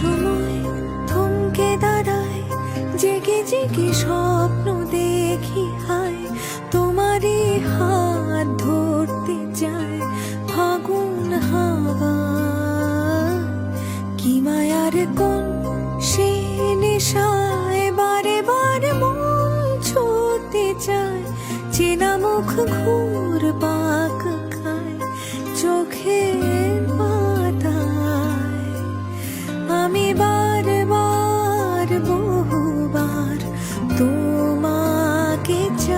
সময় জেগে স্বপ্ন দেখি হায়? তোমারই হাত ধরতে যায় ফাগুন হাওয়া। কি মায়ার কোন সে নেশায় বারে বারে মন ছুতে চায়। চেনা মুখ ঘুরে get.